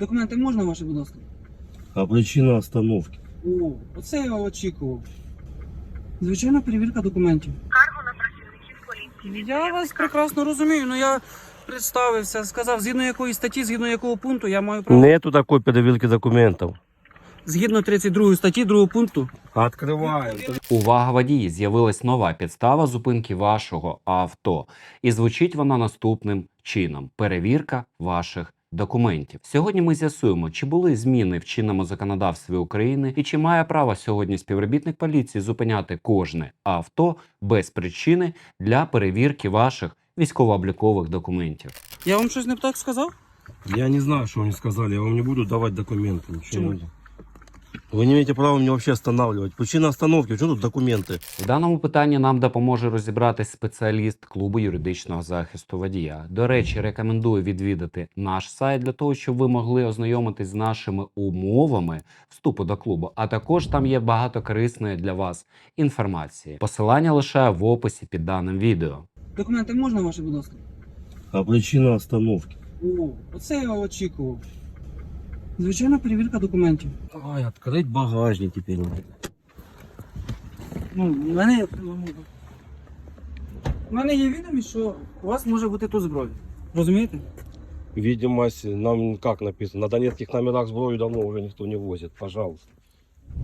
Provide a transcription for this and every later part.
Документи можна ваші, будь ласка? А причина остановки? О, оце я очікував. Звичайна перевірка документів. Скаргу на працівників поліції. Я вас прекрасно розумію, але я представився, сказав, згідно якої статті, згідно якого пункту я маю право. Нету такой перевірки документов. Згідно 32 статті 2 пункту. Открываем. Увага водії! З'явилась нова підстава зупинки вашого авто. І звучить вона наступним чином: перевірка ваших документів. Сьогодні ми з'ясуємо, чи були зміни в чинному законодавстві України і чи має право сьогодні співробітник поліції зупиняти кожне авто без причини для перевірки ваших військово-облікових документів. Я вам щось не так сказав? Я не знаю, что они сказали. Я вам не буду давать документы. Ничего Почему? не буду. Вы не имеете права меня вообще останавливать. Причина остановки. Что тут документы? В даному питанні нам допоможе розібратись спеціаліст клубу юридичного захисту водія. До речі, рекомендую відвідати наш сайт для того, щоб ви могли ознайомитись з нашими умовами вступу до клубу. А також там є багато корисної для вас інформації. Посилання лишаю в описі під даним відео. Документи можна ваші, будь ласка? А причина остановки? О, оце я очікував. Звичайна перевірка документів. Ай, открыть багажник теперь. надо. Ну, в мене. У мене є відомість, що у вас може бути тут зброя. Розумієте? Видимость, нам как написано, на донецких номерах сброю давно уже никто не возит. Пожалуйста.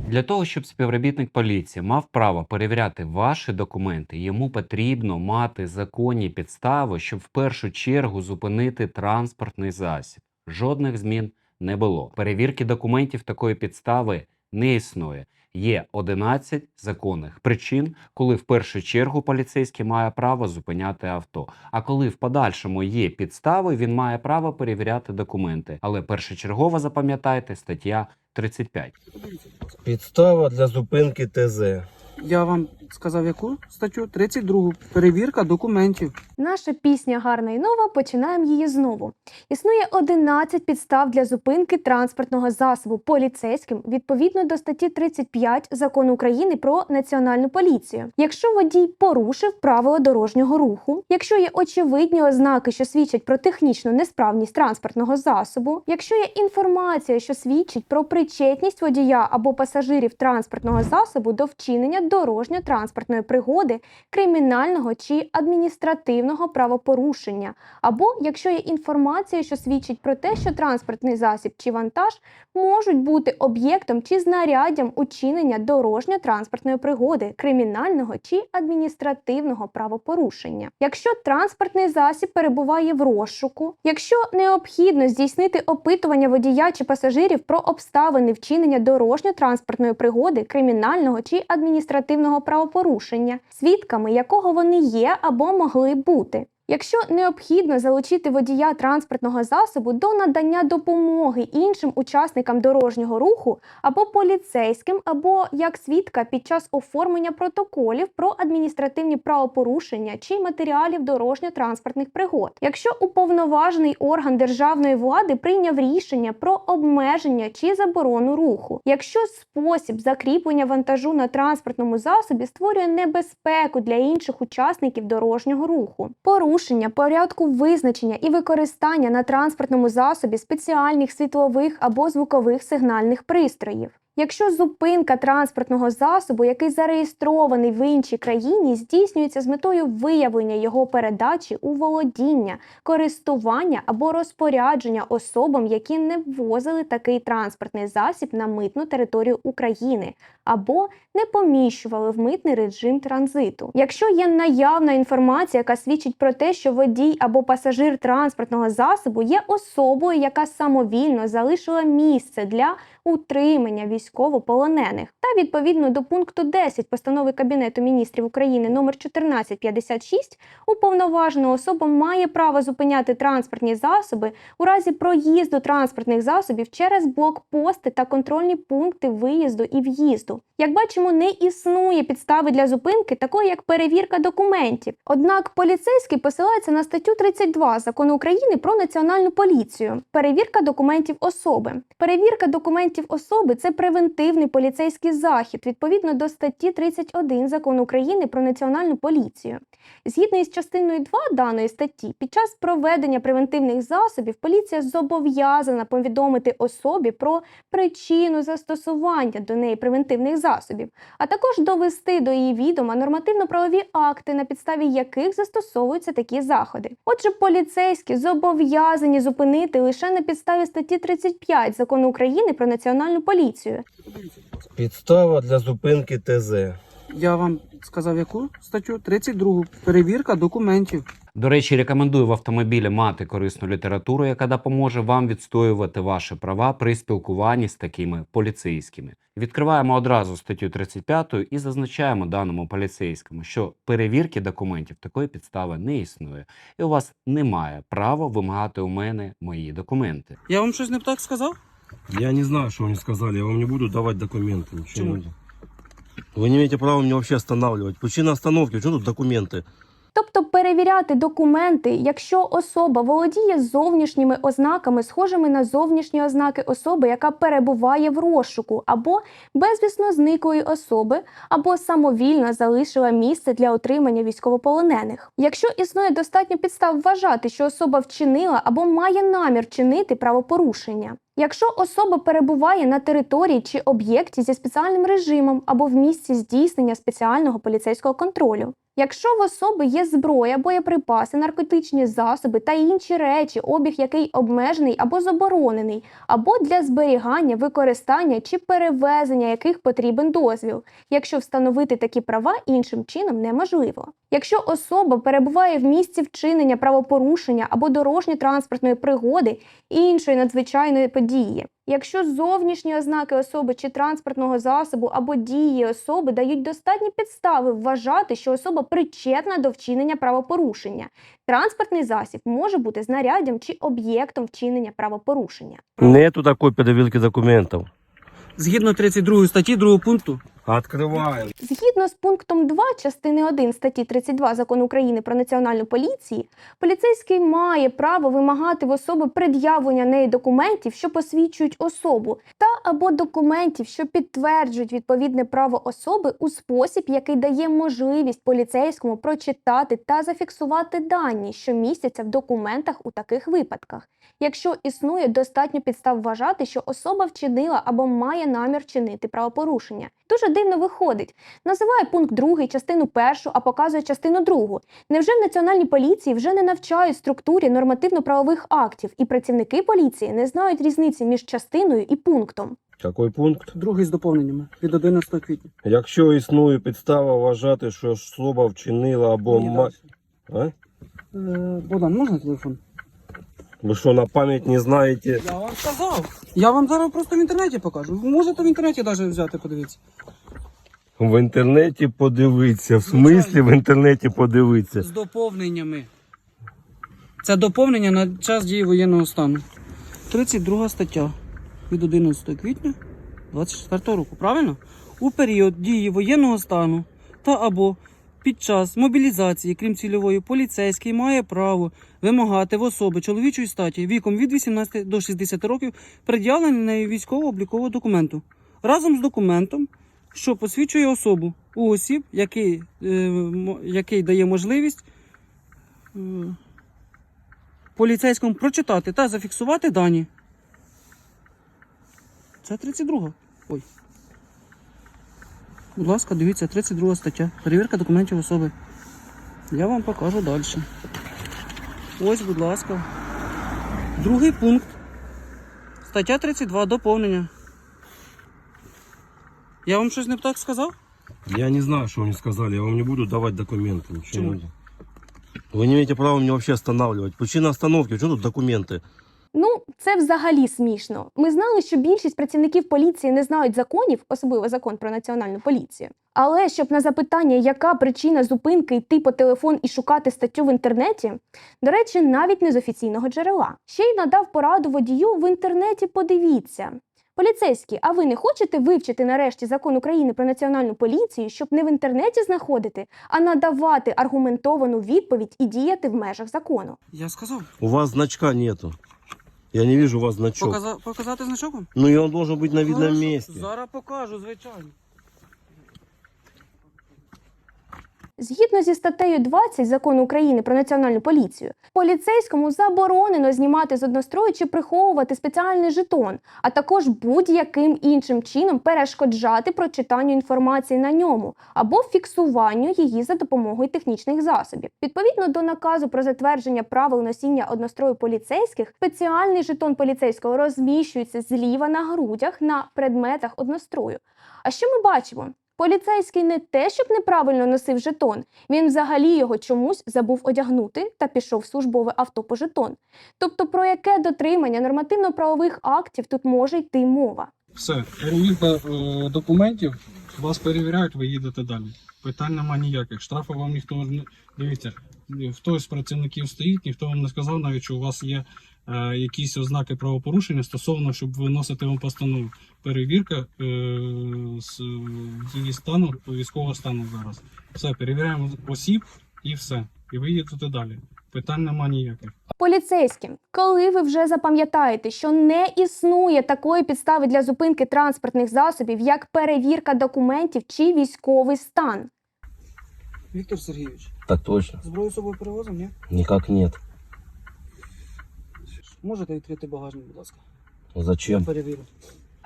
Для того, щоб співробітник поліції мав право перевіряти ваші документи, йому потрібно мати законні підстави, щоб в першу чергу зупинити транспортний засіб. Жодних змін не було. Перевірки документів такої підстави не існує. Є 11 законних причин, коли в першу чергу поліцейський має право зупиняти авто. А коли в подальшому є підстави, він має право перевіряти документи. Але першочергово запам'ятайте стаття 35. Підстава для зупинки ТЗ. Я вам сказав яку статтю? 32. Перевірка документів. Наша пісня гарна і нова. Починаємо її знову. Існує 11 підстав для зупинки транспортного засобу поліцейським відповідно до статті 35 закону України про національну поліцію. Якщо водій порушив правила дорожнього руху, якщо є очевидні ознаки, що свідчать про технічну несправність транспортного засобу, якщо є інформація, що свідчить про причетність водія або пасажирів транспортного засобу до вчинення дорожньо-транспортної пригоди, кримінального чи адміністративного правопорушення, або якщо є інформація, що свідчить про те, що транспортний засіб чи вантаж можуть бути об'єктом чи знаряддям учинення дорожньо-транспортної пригоди, кримінального чи адміністративного правопорушення. Якщо транспортний засіб перебуває в розшуку, якщо необхідно здійснити опитування водія чи пасажирів про обставини вчинення дорожньо-транспортної пригоди, кримінального чи адміністративного правопорушення, свідками якого вони є або могли бути. Якщо необхідно залучити водія транспортного засобу до надання допомоги іншим учасникам дорожнього руху або поліцейським, або як свідка під час оформлення протоколів про адміністративні правопорушення чи матеріалів дорожньо-транспортних пригод, якщо уповноважений орган державної влади прийняв рішення про обмеження чи заборону руху, якщо спосіб закріплення вантажу на транспортному засобі створює небезпеку для інших учасників дорожнього руху, порушення порядку визначення і використання на транспортному засобі спеціальних світлових або звукових сигнальних пристроїв. Якщо зупинка транспортного засобу, який зареєстрований в іншій країні, здійснюється з метою виявлення його передачі у володіння, користування або розпорядження особам, які не ввозили такий транспортний засіб на митну територію України або не поміщували в митний режим транзиту. Якщо є наявна інформація, яка свідчить про те, що водій або пасажир транспортного засобу є особою, яка самовільно залишила місце для утримання військовополонених, та відповідно до пункту 10 постанови Кабінету міністрів України номер 1456 уповноважена особа має право зупиняти транспортні засоби у разі проїзду транспортних засобів через блокпости та контрольні пункти виїзду і в'їзду. Як бачимо, не існує підстави для зупинки, такої як перевірка документів. Однак поліцейський посилається на статтю 32 закону України про національну поліцію. Перевірка документів особи. Перевірка документів особи це превентивний поліцейський захід відповідно до статті 31 закону України про національну поліцію. Згідно із частиною 2 даної статті, під час проведення превентивних засобів поліція зобов'язана повідомити особі про причину застосування до неї превентивних засобів, а також довести до її відома нормативно-правові акти, на підставі яких застосовуються такі заходи. Отже, поліцейські зобов'язані зупинити лише на підставі статті 35 закону України про національну поліцію. Підстава для зупинки ТЗ. Я вам сказав яку статтю? 32. Перевірка документів. До речі, рекомендую в автомобілі мати корисну літературу, яка допоможе вам відстоювати ваші права при спілкуванні з такими поліцейськими. Відкриваємо одразу статтю 35 і зазначаємо даному поліцейському, що перевірки документів такої підстави не існує, і у вас немає права вимагати у мене мої документи. Я вам щось не так сказав? Я не знаю, что они сказали. Я вам не буду давать документы. Ничего Почему? не буду. Вы не имеете права меня вообще останавливать. Причина остановки. Что тут документы? Тобто перевіряти документи, якщо особа володіє зовнішніми ознаками, схожими на зовнішні ознаки особи, яка перебуває в розшуку, або безвісно зниклої особи, або самовільно залишила місце для отримання військовополонених. Якщо існує достатньо підстав вважати, що особа вчинила або має намір чинити правопорушення. Якщо особа перебуває на території чи об'єкті зі спеціальним режимом або в місці здійснення спеціального поліцейського контролю, якщо в особи є зброя, боєприпаси, наркотичні засоби та інші речі, обіг який обмежений або заборонений, або для зберігання, використання чи перевезення яких потрібен дозвіл, якщо встановити такі права іншим чином неможливо. Якщо особа перебуває в місці вчинення правопорушення або дорожньо-транспортної пригоди іншої надзвичайної події. Якщо зовнішні ознаки особи чи транспортного засобу або дії особи дають достатні підстави вважати, що особа причетна до вчинення правопорушення, транспортний засіб може бути знаряддям чи об'єктом вчинення правопорушення. Нету такої перевірки документів. Згідно 32 статті 2 пункту. Открываем. Згідно з пунктом 2 частини 1 статті 32 закону України про національну поліцію, поліцейський має право вимагати в особи пред'явлення неї документів, що посвідчують особу, та або документів, що підтверджують відповідне право особи у спосіб, який дає можливість поліцейському прочитати та зафіксувати дані, що містяться в документах у таких випадках, якщо існує достатньо підстав вважати, що особа вчинила або має намір чинити правопорушення. Дуже дивно виходить. Називає пункт 2, частину 1, а показує частину 2. Невже в національній поліції вже не навчають структурі нормативно-правових актів, і працівники поліції не знають різниці між частиною і пунктом? Какой пункт? Другий з доповненнями від 11 квітня. Якщо існує підстава вважати, що особа вчинила або Ні, ма... далі. А? Е, Богдан, можна телефон? Ви що, на пам'ять не знаєте? Я вам сказав. Я вам зараз просто в інтернеті покажу. Ви можете в інтернеті навіть взяти, подивитися. В інтернеті подивитися. В смислі в інтернеті подивитися. З доповненнями. Це доповнення на час дії воєнного стану. 32 стаття від 11 квітня 24 року. Правильно? У період дії воєнного стану та або під час мобілізації, крім цільової, поліцейський має право вимагати в особи чоловічої статі віком від 18 до 60 років пред'явлення нею військово-облікового документу разом з документом, що посвідчує особу у осіб, який, е, який дає можливість е, поліцейському прочитати та зафіксувати дані. Це 32. Ой. Будь ласка, дивіться, 32 стаття. Перевірка документів особи. Я вам покажу далі. Ось, будь ласка. Другий пункт. Стаття 32. Доповнення. Я вам щось не так сказав? Я не знаю, что они сказали. Я вам не буду давать документы. Ничего Почему? Вы не имеете права меня вообще останавливать. Причина остановки. Что тут документы? Ну, це взагалі смішно. Ми знали, що більшість працівників поліції не знають законів, особливо закон про національну поліцію. Але щоб на запитання, яка причина зупинки йти по телефон і шукати статтю в інтернеті, до речі, навіть не з офіційного джерела. Ще й надав пораду водію в інтернеті. Подивіться. Поліцейські, а ви не хочете вивчити нарешті закон України про національну поліцію, щоб не в інтернеті знаходити, а надавати аргументовану відповідь і діяти в межах закону? Я сказав. У вас значка нету. Я не вижу у вас значок. Показа... Показати значок вам? Ну и он должен быть на видном Хорошо, месте. Зараз покажу, звичайно. Згідно зі статтею 20 закону України про національну поліцію, поліцейському заборонено знімати з однострою чи приховувати спеціальний жетон, а також будь-яким іншим чином перешкоджати прочитанню інформації на ньому або фіксуванню її за допомогою технічних засобів. Відповідно до наказу про затвердження правил носіння однострою поліцейських, спеціальний жетон поліцейського розміщується зліва на грудях на предметах однострою. А що ми бачимо? Поліцейський не те, щоб неправильно носив жетон, він взагалі його чомусь забув одягнути та пішов в службове авто по жетон. Тобто про яке дотримання нормативно-правових актів тут може йти мова? Все, перевірка е, документів, вас перевіряють, ви їдете далі. Питань нема ніяких. Штрафу вам ніхто не дивіться. Хтось з працівників стоїть, ніхто вам не сказав навіть, що у вас є е, якісь ознаки правопорушення стосовно, щоб виносити вам постанову. Перевірка е, з її стану, військового стану зараз. Все, перевіряємо осіб і все. І ви їдете далі. Питань нема ніяких. Поліцейським, коли ви вже запам'ятаєте, що не існує такої підстави для зупинки транспортних засобів, як перевірка документів чи військовий стан. Віктор Сергійович, Так точно. зброю з собою перевозимо, ні? Никак нет. Можете відкрити багажник, будь ласка. Я Зачем? перевірю.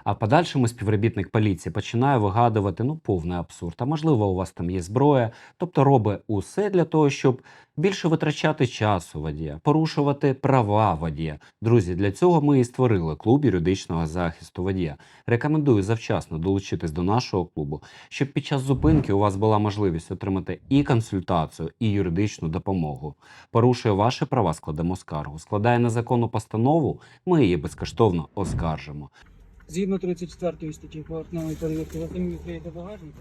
А в подальшому співробітник поліції починає вигадувати ну повний абсурд. А можливо, у вас там є зброя, тобто робить усе для того, щоб більше витрачати часу водія, порушувати права водія. Друзі, для цього ми і створили клуб юридичного захисту водія. Рекомендую завчасно долучитись до нашого клубу, щоб під час зупинки у вас була можливість отримати і консультацію, і юридичну допомогу. Порушує ваші права, складемо скаргу. Складає незаконну постанову, ми її безкоштовно оскаржимо. Згідно 34 статті поверхневої перевірки, ви самі відкриєте багажник.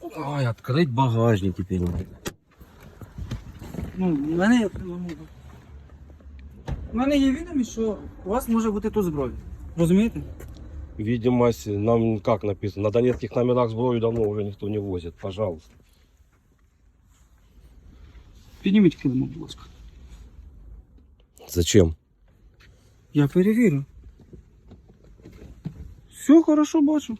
Ой, открыть багажник теперь надо. Ну, в мене є в мене є відомість, що у вас може бути тут зброя. Розумієте? Видимость, нам как написано, на донецких номерах сброю давно уже никто не возит. Пожалуйста. Підніміть килимо, будь ласка. Зачем? Я перевірю. Все хорошо бачу.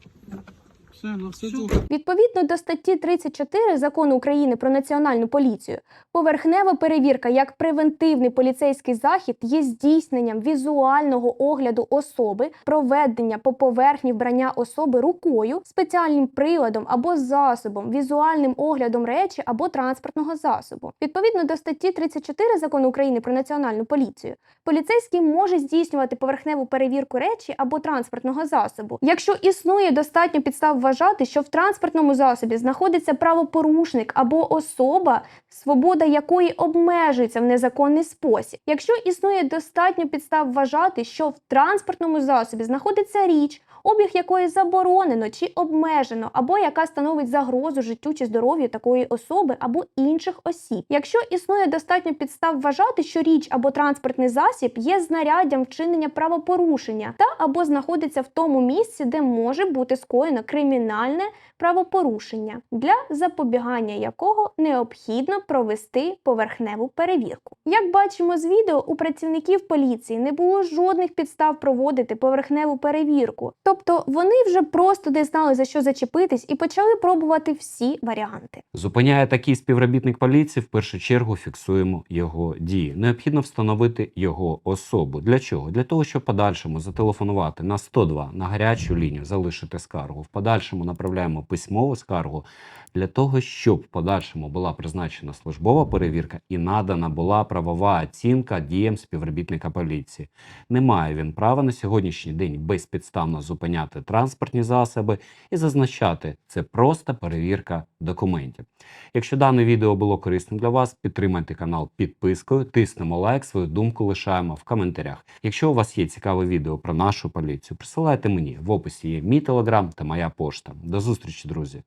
Все, на все. Відповідно до статті 34 закону України про національну поліцію, поверхнева перевірка як превентивний поліцейський захід є здійсненням візуального огляду особи, проведення по поверхні вбрання особи рукою, спеціальним приладом або засобом, візуальним оглядом речі або транспортного засобу. Відповідно до статті 34 закону України про національну поліцію, поліцейський може здійснювати поверхневу перевірку речі або транспортного засобу, якщо існує достатньо підстав вважати, що в транспортному засобі знаходиться правопорушник або особа, свобода якої обмежується в незаконний спосіб. Якщо існує достатньо підстав вважати, що в транспортному засобі знаходиться річ, обіг якої заборонено чи обмежено, або яка становить загрозу життю чи здоров'ю такої особи або інших осіб. Якщо існує достатньо підстав вважати, що річ або транспортний засіб є знаряддям вчинення правопорушення та або знаходиться в тому місці, де може бути скоєно кримінальне правопорушення, для запобігання якого необхідно провести поверхневу перевірку. Як бачимо з відео, у працівників поліції не було жодних підстав проводити поверхневу перевірку, тобто вони вже просто не знали за що зачепитись і почали пробувати всі варіанти. Зупиняє такий співробітник поліції, в першу чергу фіксуємо його дії. Необхідно встановити його особу. Для чого? Для того, щоб подальшому зателефонувати на 102 на гарячу лінію, залишити скаргу. В подальшому направляємо письмову скаргу для того, щоб в подальшому була призначена службова перевірка і надана була правова оцінка діям співробітника поліції. Не має він права на сьогоднішній день безпідставно зупиняти транспортні засоби і зазначати це просто перевірка документів. Якщо дане відео було корисним для вас, підтримайте канал підпискою, тиснемо лайк, свою думку лишаємо в коментарях. Якщо у вас є цікаве відео про нашу поліцію, присилайте мені в описі є мій телеграм та моя пошта. До зустрічі, друзі!